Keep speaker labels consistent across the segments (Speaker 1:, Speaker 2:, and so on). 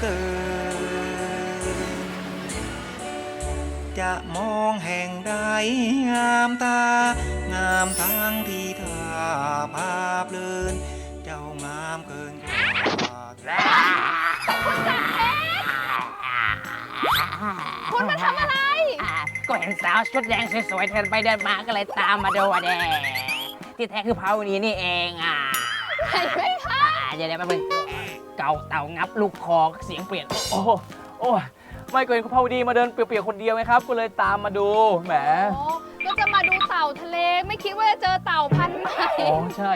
Speaker 1: เกินจะมองแห่งใดงามตา งามทั้งที่ทาภาพเลิน เจ้างามเกินกว่า
Speaker 2: คุณมาทำอะไร
Speaker 3: ก็เห็นสาวชุดแดงสวยๆเดินไปเดินมาก็เลยตามมาดูอะเด้ที่แท้คือเผานี้นี่เองอะ
Speaker 2: เห็นไหมคะ
Speaker 3: อ่าเดี๋ยวเดี๋ยวแป๊บนึง เกาเต่างับ ลูกคอเสียงเปลี่ยน โอ้โหโอ้ยไม่เคยเห็นคุณเผาดีมาเดินเปียกๆคนเดียวไงครับ ก็เลยตามมาดูแหม
Speaker 2: โอ้ก็จะมาดูเต่าทะเลไม่คิดว่าจะเจอเต่าพันธุ์ใหม่
Speaker 3: อ๋อใช่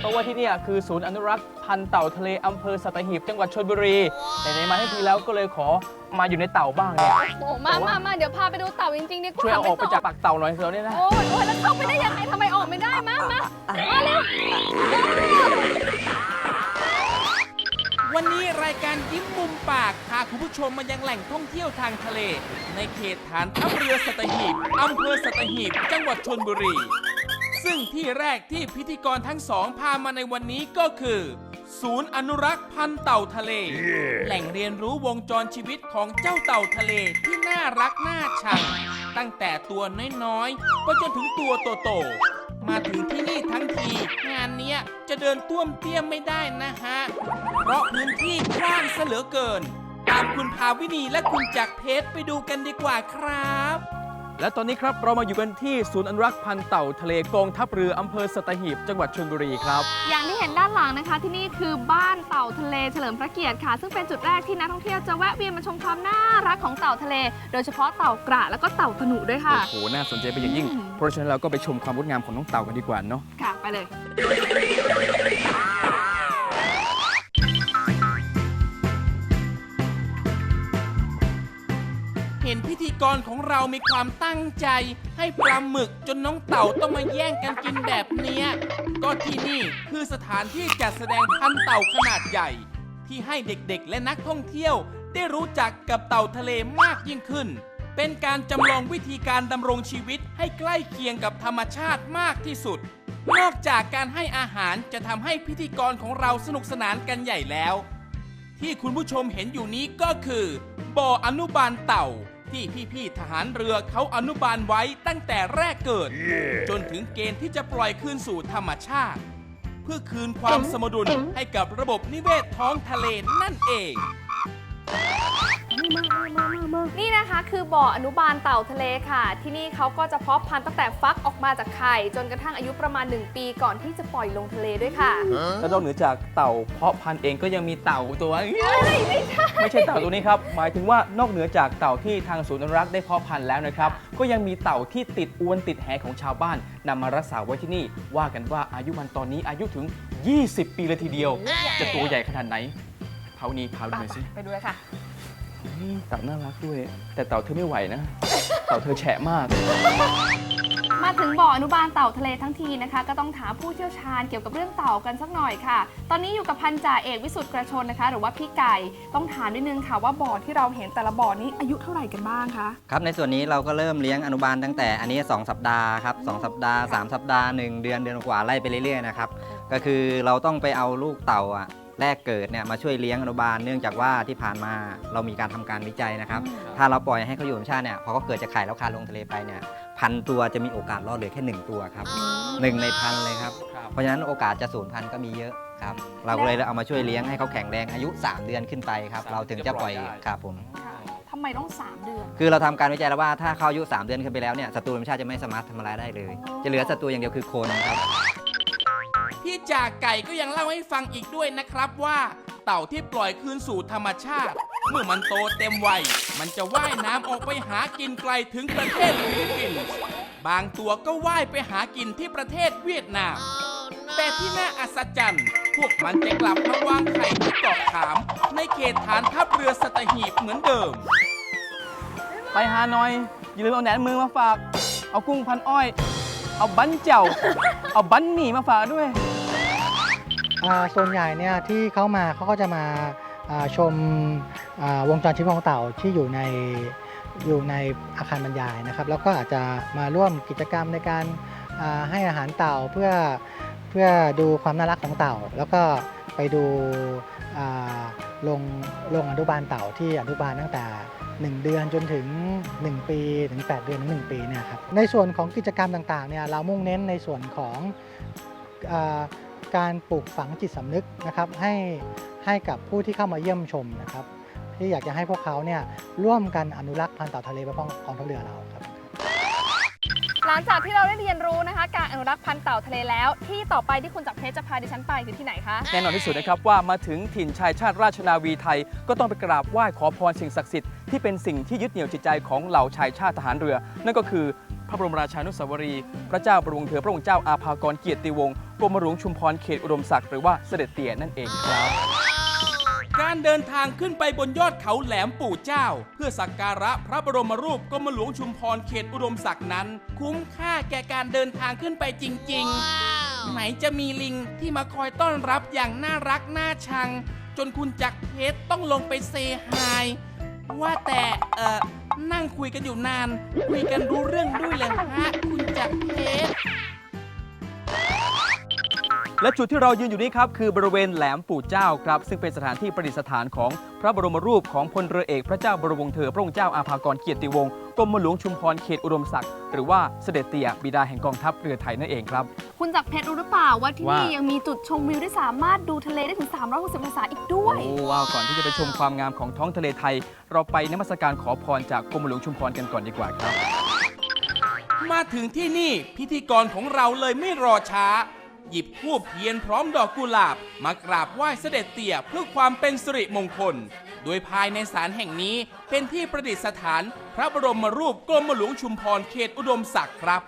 Speaker 3: เพราะว่าที่เนี่ยคือศูนย์อนุรักษ์พันธุ์เต่าทะเลอำเภอสัตหีบจังหวัดชลบุรี แต่ในมาให้ทีแล้วก็เลยขอมาอยู่ในเต่าบ้างเนี่ย
Speaker 2: โอ้มามามาเดี๋ยวพาไปดูเต่าจริงๆดีกว่า
Speaker 3: ช่วยเอาออกไป
Speaker 2: ม่ต้ง
Speaker 3: จากปากเต่าหน่อยเถอะเนี่ยนะ
Speaker 2: โอ้ยโอ้ยแล้วเข้าไปได้ยังไงทำไมออกไม่ได้ มามามาเร็ว
Speaker 4: วันนี้รายการยิ้มมุมปากพาคุณผู้ชมมายังแหล่งท่องเที่ยวทางทะเล ในเขตฐานทัพเรือสัตหีบอำเภอสัตหีบ จังหวัดชนบุรี ซึ่งที่แรกที่พิธีกรทั้งสองพามาในวันนี้ก็คือ ศูนย์อนุรักษ์พันธุ์เต่าทะเล แหล่งเรียนรู้วงจรชีวิตของเจ้าเต่าทะเลที่น่ารักน่าชัง ตั้งแต่ตัวน้อยๆ ไปจนถึงตัวโตๆ มาถึงที่นี่ทั้งที งานเนี้ยจะเดินต้วมเตี้ยมไม่ได้นะฮะ เพราะพื้นที่กว้างซะเหลือเกิน ตามคุณภาวินีและคุณจักรเพชรไปดูกันดีกว่าครับ
Speaker 3: และตอนนี้ครับเรามาอยู่กันที่ศูนย์อนุรักษ์พันธุ์เต่าทะเลกองทัพเรืออำเภอสัตหีบ จังหวัดชลบุรีครับ
Speaker 2: อย่างที่เห็นด้านหลังนะคะ ที่นี่คือบ้านเต่าทะเลเฉลิมพระเกียรติค่ะ ซึ่งเป็นจุดแรกที่นักท่องเที่ยวจะแวะเวียนมาชมความน่ารักของเต่าทะเล โดยเฉพาะเต่ากระแล้วก็เต่าตะหนุด้วยค่ะ
Speaker 3: โอ้โห น่าสนใจเป็นอย่างยิ่ง
Speaker 2: อืม
Speaker 3: เพราะฉะนั้นเราก็ไปชมความงดงามของน้องเต่ากันดีกว่าเนาะ
Speaker 2: ค่ะ ไปเลย
Speaker 4: เห็นพิธีกรของเรามีความตั้งใจ ให้ปลาหมึกจนน้องเต่าต้องมาแย่งกันกินแบบเนี้ยก็ที่นี่คือสถานที่จัดแสดงพันธุ์เต่าขนาดใหญ่ ที่ให้เด็กๆ และนักท่องเที่ยว ได้รู้จักกับเต่าทะเลมากยิ่งขึ้น เป็นการจำลองวิธีการดำรงชีวิตให้ใกล้เคียงกับธรรมชาติมากที่สุด นอกจากการให้อาหารจะทำให้พิธีกรของเราสนุกสนานกันใหญ่แล้ว ที่คุณผู้ชมเห็นอยู่นี้ก็คือ บ่ออนุบาลเต่า ที่พี่ๆทหารเรือเขาอนุบาลไว้ตั้งแต่แรกเกิดจนถึงเกณฑ์ที่จะปล่อยคืนสู่ธรรมชาติ เพื่อคืนความสมดุลให้กับระบบนิเวศท้องทะเลนั่นเอง
Speaker 2: นี่นะคะคือบ่ออนุบาลเต่าทะเลค่ะ ที่นี่เขาก็จะเพาะพันธุ์ตั้งแต่ฟักออกมาจากไข่ จนกระทั่งอายุประมาณ 1 ปีก่อนที่จะปล่อยลงทะเลด้วยค่ะ
Speaker 3: แล้วนอกเหนือจากเต่าเพาะพันธุ์เองก็ยังมีเต่าตัวไม่ใช่เต่าตัวนี้ครับหมายถึงว่านอกเหนือจากเต่าที่ทางศูนย์อนุรักษ์ได้เพาะพันธุ์แล้วนะครับก็ยังมีเต่าที่ติดอวนติดแหของชาวบ้านนำมารักษาไว้ที่นี่ ว่ากันว่าอายุมันตอนนี้อายุถึง 20 ปีเลยทีเดียว จะตัวใหญ่ขนาดไหนเผานี้พาดูหน่อยสิ
Speaker 2: ไปดูเลยค่ะ
Speaker 3: อืมเต่าน่ารักด้วย แต่เต่าเธอไม่ไหวนะ เต่าเธอแฉะมาก
Speaker 2: มาถึงบ่ออนุบาลเต่าทะเลทั้งทีนะคะ ก็ต้องถามผู้เชี่ยวชาญเกี่ยวกับเรื่องเต่ากันสักหน่อยค่ะ ตอนนี้อยู่กับพันจ่าเอกวิสุทธิ์กระชนนะคะ หรือว่าพี่ไก่ต้องถามนิดนึงค่ะว่าบ่อที่เราเห็นแต่ละบ่อนี้อายุเท่าไหร่กันบ้างคะ
Speaker 5: ครับในส่วนนี้เราก็เริ่มเลี้ยงอนุบาลตั้งแต่อันนี้ 2 สัปดาห์ครับสองสัปดาห์ 3 สัปดาห์ 1 เดือนเดือนกว่าไล่ไปเรื่อยๆนะครับก็คือเราต้องไปเอาลูกเต่าอะ แรกเกิดเนี่ยมาช่วยเลี้ยงอนุบาลเนื่องจากว่าที่ผ่านมาเรามีการทำการวิจัยนะครับ ถ้าเราปล่อยให้เขาอยู่ธรรมชาติเนี่ยพอเขาเกิดจากไข่แล้วคลานลงทะเลไปเนี่ยพันตัวจะมีโอกาสรอดเหลือแค่หนึ่งตัวครับหนึ่งในพันเลยครับ
Speaker 3: ครับ
Speaker 5: เพราะฉะนั้นโอกาสจะสูญพันธุ์ก็มีเยอะครับ เราก็เลยเอามาช่วยเลี้ยงให้เขาแข็งแรงอายุ 3 เดือนขึ้นไปครับ เราถึงจะปล่อยครับผม
Speaker 2: ค่ะทำไมต้อง 3 เดือน
Speaker 5: คือเราทำการวิจัยแล้วว่าถ้าเขาอายุ 3 เดือนขึ้นไปแล้วเนี่ยศัตรูธรรมชาติจะไม่สามารถทำร้ายได้เลย จะเหลือศัตรูอย่างเดียวคือคนครับ
Speaker 4: พี่ จากไก่ก็ยังเล่าให้ฟังอีกด้วยนะครับว่า เต่าที่ปล่อยคืนสู่ธรรมชาติ เมื่อมันโตเต็มวัยมันจะว่ายน้ำออกไปหากินไกลถึงประเทศฟิลิปปินส์บางตัวก็ว่ายไปหากินที่ประเทศเวียดนาม แต่ที่น่าอัศจรรย์ พวกมันจะกลับมาวางไข่ที่เกาะขาม ในเขตฐานทัพเรือสัตหีบเหมือนเดิม
Speaker 3: ไปหาหน่อย อย่าลืมเอาแหนมมือมาฝาก เอากุ้งพันอ้อย เอาบั้นเจ้า เอาบั้นหมี่มาฝากด้วย
Speaker 6: อ่า ส่วนใหญ่เนี่ยที่เขามาเขาก็จะมาชมวงจรชีวิตของเต่าที่อยู่ในอยู่ในอาคารบรรยายนะครับ แล้วก็อาจจะมาร่วมกิจกรรมในการให้อาหารเต่าเพื่อเพื่อดูความน่ารักของเต่า แล้วก็ไปดูอ่าโรงโรงอนุบาลเต่าที่อนุบาลตั้งแต่ 1 เดือนจนถึง 1 ปีถึง 8 เดือนถึง 1 ปีเนี่ยครับในส่วนของกิจกรรมต่างๆเนี่ยเรามุ่งเน้นในส่วนของ การปลูกฝังจิตสำนึกนะครับให้ให้กับผู้ที่เข้ามาเยี่ยมชมนะครับ ที่อยากจะให้พวกเขาเนี่ยร่วมกันอนุรักษ์พันธุ์เต่าทะเลไปพร้อมกองทัพเรือเราครับ
Speaker 2: หลังจากที่เราได้เรียนรู้นะคะ การอนุรักษ์พันธุ์เต่าทะเลแล้ว ที่ต่อไปที่คุณจักรเพชรจะพาดิฉันไปคือที่ไหนคะ
Speaker 3: แน่นอนที่สุดนะครับว่ามาถึงถิ่นชายชาติราชนาวีไทย ก็ต้องไปกราบไหว้ขอพรสิ่งศักดิ์สิทธิ์ที่เป็นสิ่งที่ยึดเหนี่ยวจิตใจของเหล่าชายชาติทหารเรือ นั่นก็คือ พระบรมราชานุสาวรีย์พระเจ้าบรมวงเธอพระองค์เจ้าอาภากรเกียรติวงศ์กรมหลวงชุมพรเขตอุดมศักดิ์หรือว่าเสด็จเตี่ยนั่นเองครับ
Speaker 4: การเดินทางขึ้นไปบนยอดเขาแหลมปู่เจ้า เพื่อสักการะพระบรมรูปกรมหลวงชุมพรเขตอุดมศักดิ์นั้น คุ้มค่าแก่การเดินทางขึ้นไปจริง ๆ ไหนจะมีลิงที่มาคอยต้อนรับอย่างน่ารักน่าชัง จนคุณจักรเพชรต้องลงไปเซฮายว่าแต่เออ นั่งคุยกันอยู่นาน คุยกันรู้เรื่องด้วยเลยฮะคุณจักรเพชร
Speaker 3: และจุดที่เรายืนอยู่นี้ครับ คือบริเวณแหลมปู่เจ้าครับ ซึ่งเป็นสถานที่ประดิษฐานของพระบรมรูปของพลเรือเอกพระเจ้าบรมวงศ์เธอพระองค์เจ้าอาภากรเกียรติวงศ์ กรมหลวงชุมพรเขตอุดมศักดิ์หรือว่าเสด็จเตี่ยบิดาแห่งกองทัพเรือไทยนั่นเองครับ
Speaker 2: คุณจักรเพชรรู้หรือเปล่าว่าที่
Speaker 3: ว่า
Speaker 2: นี่ยังมีจุดชมวิวที่สามารถดูทะเลได้ถึง 360องศาอีกด้วย
Speaker 3: โอ้ว้าวก่อนที่จะไปชมความงามของท้องทะเลไทย เราไปนมัสการขอพรจากกรมหลวงชุมพรกันก่อนดีกว่าครับ
Speaker 4: มาถึงที่นี่พิธีกรของเราเลยไม่รอช้า หยิบธูปเทียนพร้อมดอกกุหลาบ มากราบไหว้เสด็จเตี่ยเพื่อความเป็นสิริมงคล โดยภายในศาลแห่งนี้เป็นที่ประดิษฐาน พระบรมรูปกรมหลวงชุมพรเขตอุดมศักดิ์ครับ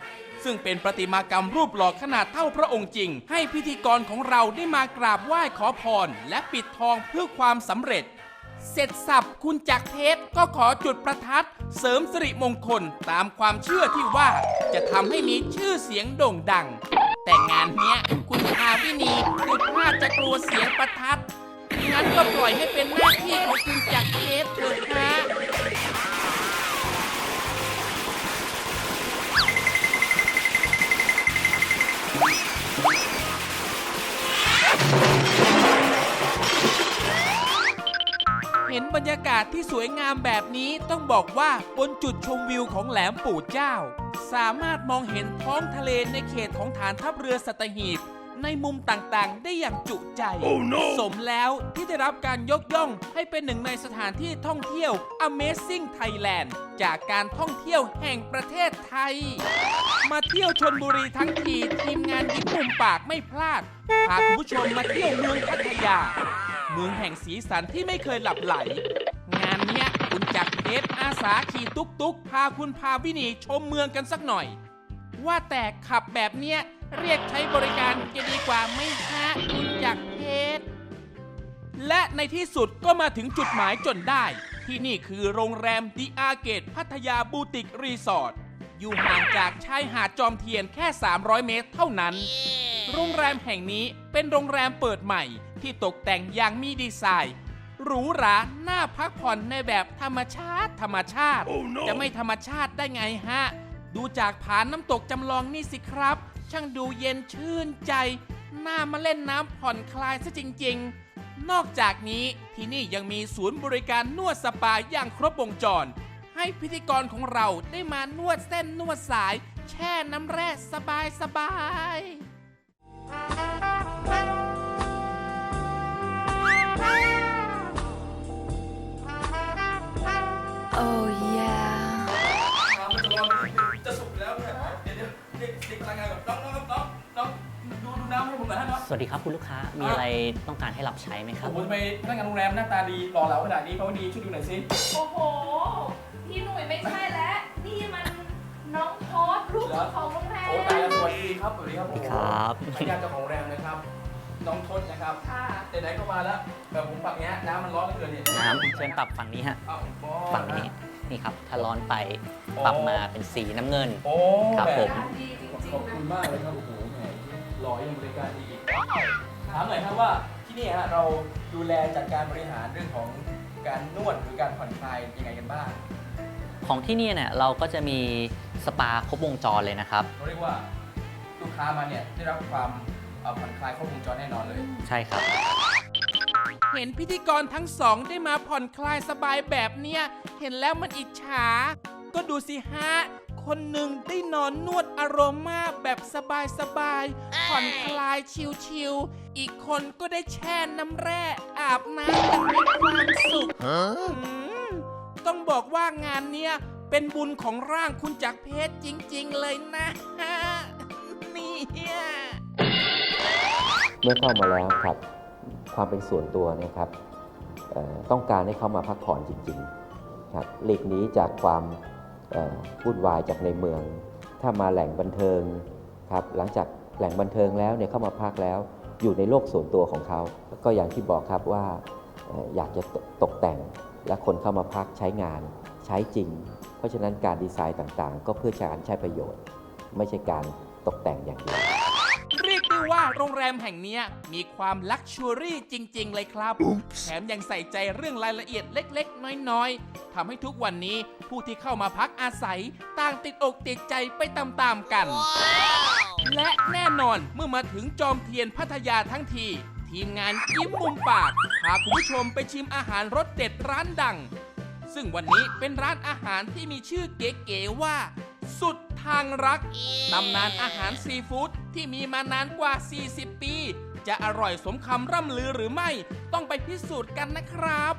Speaker 4: ซึ่งเป็นประติมากรรมรูปหล่อขนาดเท่าพระองค์จริง ให้พิธีกรของเราได้มากราบไหว้ขอพร และปิดทองเพื่อความสำเร็จเสร็จสับคุณจักรเพชรก็ขอจุดประทัด เสริมสิริมงคลตามความเชื่อที่ว่า จะทำให้มีชื่อเสียงโด่งดัง แต่งานเนี้ยคุณพาวินีคือพลาดจะกลัวเสียงประทัด งั้นก็ปล่อยให้เป็นหน้าที่ของคุณจักรเพเถอะฮะเห็นบรรยากาศที่สวยงามแบบนี้ต้องบอกว่าบนจุดชมวิวของแหลมปู่เจ้า สามารถมองเห็นท้องทะเลในเขตของฐานทัพเรือสัตหีบ ในมุมต่างๆ ได้อย่างจุใจสมแล้วที่ได้รับการยกย่องให้เป็นหนึ่งในสถานที่ท่องเที่ยว Amazing Thailand จากการท่องเที่ยวแห่งประเทศไทย มาเที่ยวชนบุรีทั้งทีทีมงานยิ้มมุมปากไม่พลาดพาคุณผู้ชมมาเที่ยวเมืองพัทยา เมืองแห่งสีสันที่ไม่เคยหลับไหลงานเนี้ย เพชอาสาขี่ตุกตุกพาคุณพาวินีชมเมืองกันสักหน่อย ว่าแต่ขับแบบเนี้ยเรียกใช้บริการจะดีกว่าไหม่ฮะคุณจักรเพชรและในที่สุดก็มาถึงจุดหมายจนได้ ที่นี่คือโรงแรมดีอาเกตพัทยาบูติกรีสอร์ทอยู่ห่างจากชายหาดจอมเทียนแค่ 300 เมตรเท่านั้น โรงแรมแห่งนี้เป็นโรงแรมเปิดใหม่ที่ตกแต่งอย่างมีดีไซน์ หรูหราน่าพักผ่อนในแบบธรรมชาติธรรมชาติจะไม่ธรรมชาติได้ไงฮะ ดูจากผานน้ำตกจำลองนี่สิครับ ช่างดูเย็นชื่นใจ น่ามาเล่นน้ำผ่อนคลายซะจริง ๆ นอกจากนี้ที่นี่ยังมีศูนย์บริการนวดสปาอย่างครบวงจร ให้พิธีกรของเราได้มานวดเส้นนวดสาย แช่น้ำแร่สบายสบาย
Speaker 3: สวั
Speaker 7: สดีครับคุณลูกค้า มีอะไรต้องการให้รับใช้ไหมครับ
Speaker 3: ผมทำไมพนักงานโรงแรมหน้าตาดีหล่อเหลาขนาดนี้เขาดีช่วยดูหน่อยสิ
Speaker 2: โอ้โห พี่หนุ่ยไม่ใช่แล้ว นี่มันน้องโพสลูกเจ้าของโรงแรม
Speaker 3: โอ้ตายแล้วสวัสดีครับสวัสดีครับโอ้โห
Speaker 7: ครับ
Speaker 3: พนักงานเจ้าของโรงแรมนะครับ น้องทศนะครับ
Speaker 2: ค่ะ
Speaker 3: ไหนๆก็มาแล้วแบบผมปักเนี้ยน้ำมันร้อนเหลือเกินเนี่ย
Speaker 7: น้ำเชิญปรับฝั่งนี้ฮะ
Speaker 3: อ้าวบอส
Speaker 7: ฝั่งนี้ นี่ครับ ถ้าร้อนไปปรับมาเป็นสีน้ำเงิน
Speaker 3: โอ้
Speaker 7: ครับผม
Speaker 2: ดีจริง
Speaker 3: ขอบ
Speaker 2: ๆ
Speaker 3: คุณ
Speaker 2: นะ
Speaker 3: มากเลยครับโอ้โหแหมหล่อยังบริการดีอีกถามหน่อยครับว่าที่นี่ฮะเราดูแลจัดการบริหารเรื่องของการนวดหรือการผ่อนคลายยังไงกันบ้าง
Speaker 7: ของที่นี่เนี่ยเราก็จะมีสปาครบวงจรเลยนะครับ
Speaker 3: เราเรียกว่าลูกค้ามาเนี่ยได้รับความเอ่อผ่อนคลายครบวงจรแน่นอนเลย
Speaker 7: ใช่ครับ
Speaker 4: เห็นพิธีกรทั้งสองได้มาผ่อนคลายสบายแบบเนี้ย เห็นแล้วมันอิจฉา ก็ดูสิฮะ คนหนึ่งได้นอนนวดอารมาแบบสบายๆผ่อนคลายชิวๆอีกคนก็ได้แช่น้ำแร่อาบน้ำอย่างมีความสุขอืมต้องบอกว่างานเนี้ยเป็นบุญของร่างคุณจักรเพชรจริงๆเลยนะฮะเนี่ย
Speaker 8: เมื่อเข้ามาแล้วครับ ความเป็นส่วนตัวเนะครับเอ่อต้องการให้เขามาพักผ่อนจริงๆครับหลีกหนีจากความเอ่อ วุ่นวายจากในเมือง ถ้ามาแหล่งบันเทิงครับหลังจากแหล่งบันเทิงแล้วเนี่ยเข้ามาพักแล้ว อยู่ในโลกส่วนตัวของเขา ก็อย่างที่บอกครับว่าอยากจะตกแต่งและคนเข้ามาพักใช้งานใช้จริง เพราะฉะนั้นการดีไซน์ต่างๆ ก็เพื่อการใช้ประโยชน์ ไม่ใช่การตกแต่งอย่างเดียว
Speaker 4: เรียกได้ว่าโรงแรมแห่งนี้มีความลักชัวรี่จริง ๆ เลยครับ แถมยังใส่ใจเรื่องรายละเอียดเล็ก ๆ น้อย ๆทำให้ทุกวันนี้ ผู้ที่เข้ามาพักอาศัย ต่างติดอกติดใจไปตามๆกัน และแน่นอนเมื่อมาถึงจอมเทียนพัทยาทั้งที ทีมงานยิ้มมุมปากพาคุณผู้ชมไปชิมอาหารรสเด็ดร้านดัง ซึ่งวันนี้เป็นร้านอาหารที่มีชื่อเก๋ๆว่า สุดทางรักตำนานอาหารซีฟู้ดที่มีมานานกว่า 40 ปี จะอร่อยสมคำร่ำลือหรือไม่ต้องไปพิสูจน์กันนะครับ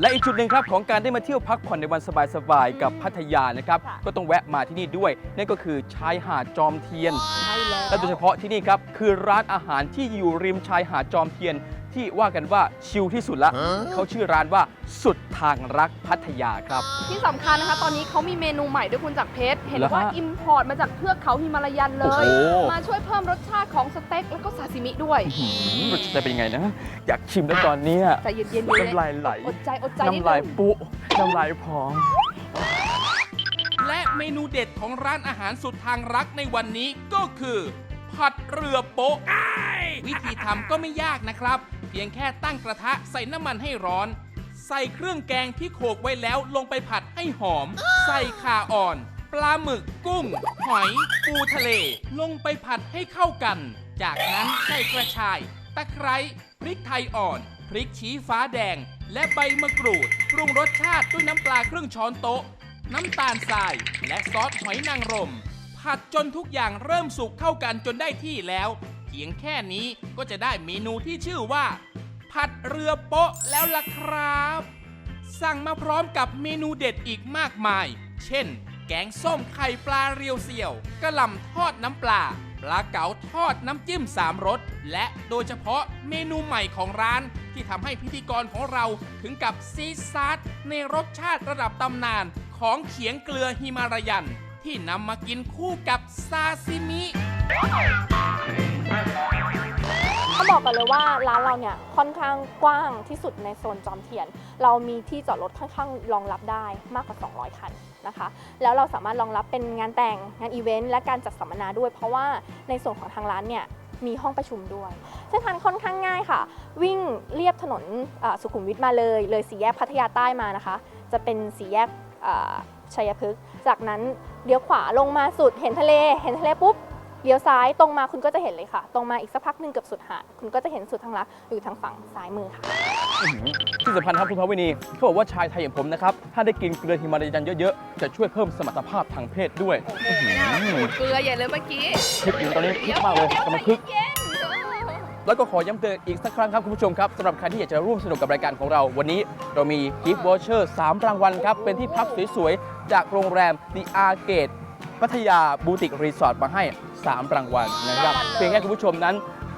Speaker 3: และอีกจุดหนึ่งครับของการได้มาเที่ยวพักผ่อนในวันสบายๆกับพัทยานะครับก็ต้องแวะมาที่นี่ด้วย นั่นก็คือชายหาดจอมเทียน
Speaker 2: ใช่แล้ว
Speaker 3: และโดยเฉพาะที่นี่ครับคือร้านอาหารที่อยู่ริมชายหาดจอมเทียน ที่ว่ากันว่าชิลที่สุดละเขาชื่อร้านว่าสุดทางรักพัทยาครับ
Speaker 2: ที่สำคัญนะคะ ตอนนี้เขามีเมนูใหม่ด้วยคุณจักรเพชร เห็น
Speaker 3: เหรอฮะ
Speaker 2: ว่าอิมพอร์ตมาจากเทือกเขาฮิมาลายันเล
Speaker 3: โอ้
Speaker 2: ย
Speaker 3: โห
Speaker 2: มาช่วยเพิ่มรสชาติของสเต็กแล้วก็ซาซิมิด้วย
Speaker 3: หืมรสชาติเป็นยังไงนะ อยากชิมแล้วตอนเนี้ย
Speaker 2: ใจเย็นๆอยู่เลย
Speaker 3: น้ำลายไหล
Speaker 2: อดใจอดใจนิด
Speaker 3: น้ำลาย
Speaker 2: นึง
Speaker 3: ปุน้ำลายพอง
Speaker 4: และเมนูเด็ดของร้านอาหารสุดทางรักในวันนี้ก็คือ ผัดเรือโป๊ะวิธีทำก็ไม่ยากนะครับเพียงแค่ตั้งกระทะใส่น้ำมันให้ร้อน ใส่เครื่องแกงที่โขลกไว้แล้วลงไปผัดให้หอม ใส่ข่าอ่อน ปลาหมึกกุ้ง หอย ปูทะเล ลงไปผัดให้เข้ากัน จากนั้นใส่กระชาย ตะไคร้พริกไทยอ่อน พริกชี้ฟ้าแดง และใบมะกรูด ปรุงรสชาติด้วยน้ำปลาครึ่งช้อนโต๊ะ น้ำตาลทราย และซอสหอยนางรม ผัดจนทุกอย่างเริ่มสุกเข้ากันจนได้ที่แล้วเพียงแค่นี้ก็จะได้เมนูที่ชื่อว่า ผัดเรือโป๊ะแล้วล่ะครับ สั่งมาพร้อมกับเมนูเด็ดอีกมากมาย เช่น แกงส้มไข่ปลาเรียวเสี่ยวกระหล่ำทอดน้ำปลา ปลาเก๋าทอดน้ำจิ้มสามรส และโดยเฉพาะเมนูใหม่ของร้านที่ทำให้พิธีกรของเราถึงกับซีซาร์ในรสชาติระดับตำนานของเขียงเกลือฮิมารายัน ที่นำมากินคู่กับซาซิมิ
Speaker 9: ต้องบอกกันเลยว่าร้านเราเนี่ยค่อนข้างกว้างที่สุดในโซนจอมเทียน เรามีที่จอดรถค่อนข้างรองรับได้มากกว่า 200 คันนะคะ แล้วเราสามารถรองรับเป็นงานแต่งงานอีเวนต์และการจัดสัมมนาด้วย เพราะว่าในส่วนของทางร้านเนี่ยมีห้องประชุมด้วย เส้นทางค่อนข้างง่ายค่ะ วิ่งเรียบถนนสุขุมวิทมาเลย เลยสี่แยกพัทยาใต้มานะคะ จะเป็นสี่แยกชัยพฤกษ์ จากนั้นเลี้ยวขวาลงมาสุดเห็นทะเล เห็นทะเลปุ๊บ เลี้ยวซ้ายตรงมาคุณก็จะเห็นเลยค่ะ ตรงมาอีกสักพักหนึ่งเกือบสุดหาดคุณก็จะเห็นสุดทางลักอยู่ทางฝั่งซ้ายมือค่ะ
Speaker 3: อื้อหือที่สำคัญครับคุณพาวินีเขาบอกว่าชายไทยอย่างผมนะครับ ถ้าได้กินเกลือฮิมาลายันเยอะๆ จะช่วยเพิ่มสมรรถภาพทางเพศด้วยอื้อหือ
Speaker 2: เกลือใหญ่เลยเมื่อกี้
Speaker 3: คึกอยู่ตอนนี้คึกมากเลยกำลังคึกแล้วก็ขอย้ำเตือนอีกสักครั้งครับคุณผู้ชมครับสำหรับใครที่อยากจะร่วมสนุกกับรายการของเรา วันนี้เรามีกิฟต์วอเชอร์3รางวัลครับ เป็นที่พักสวยๆ จากโรงแรม The Arcade พัทยาบูติกรีสอร์ทมาให้ 3 รางวัลนะครับ เพียงแค่คุณผู้ชมนั้น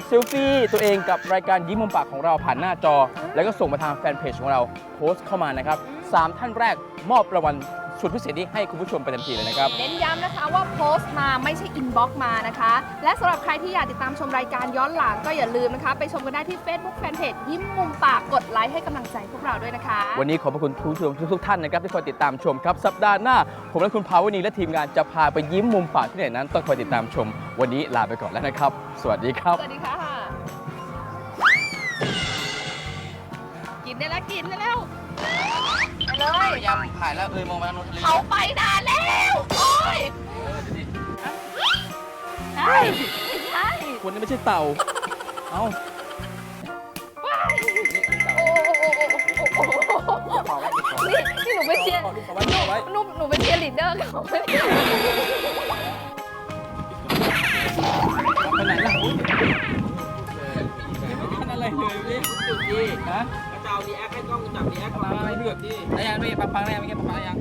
Speaker 3: เซลฟี่ตัวเองกับรายการยิ้มมุมปากของเราผ่านหน้าจอ แล้วก็ส่งมาทางแฟนเพจของเราโพสต์เข้ามานะครับสามท่านแรกมอบรางวัล สุดพิเศษนี้ให้คุณผู้ชมไปทันทีเลยนะครับ
Speaker 2: เน้นย้ำนะคะว่าโพสต์มาไม่ใช่อินบ็อกซ์มานะคะ และสำหรับใครที่อยากติดตามชมรายการย้อนหลังก็อย่าลืมนะคะ ไปชมกันได้ที่ Facebook Fanpage ยิ้มมุมปากกดไลค์ให้กำลังใจพวกเราด้วยนะคะ
Speaker 3: วันนี้ขอบพระคุณผู้ชมทุกๆท่านนะครับที่คอยติดตามชมครับ สัปดาห์หน้า ผมและคุณภาวนีและทีมงานจะพาไปยิ้มมุมปากที่ไหนนั้นต้องคอยติดตามชม วันนี้ลาไปก่อนแล้วนะครับ สวัสดีครับ
Speaker 2: สวัสดีค่ะ กินได้แล้วกินได้แล้วไป เลย
Speaker 3: พยายามผ่านแล้วเอยมองมาทางโน้น
Speaker 2: เขาไปนานแล้วโอ้ย
Speaker 3: เใช่
Speaker 2: ไม่ใช่
Speaker 3: คนนี้ไม่ใช่เต่า เอ้า
Speaker 2: โอ้โอ้โอ้โอ้โอ้โอ้นี่นี่หนูเป็นเชียร์
Speaker 3: เอาลูกเอาไว้เอาไว้
Speaker 2: หนูหนูเป็นเชียร์ลีดเดอร์เขา
Speaker 3: ไปไหนล่ะอุ๊ยไม่ทันอะไรเลยนี่จุดดีฮะ รีแอคให้กล้องจับรีแอคไลน์เลือกดิได้ยังไม่ปังปังไล้ยังไม่ปังปังยัง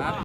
Speaker 3: ครับ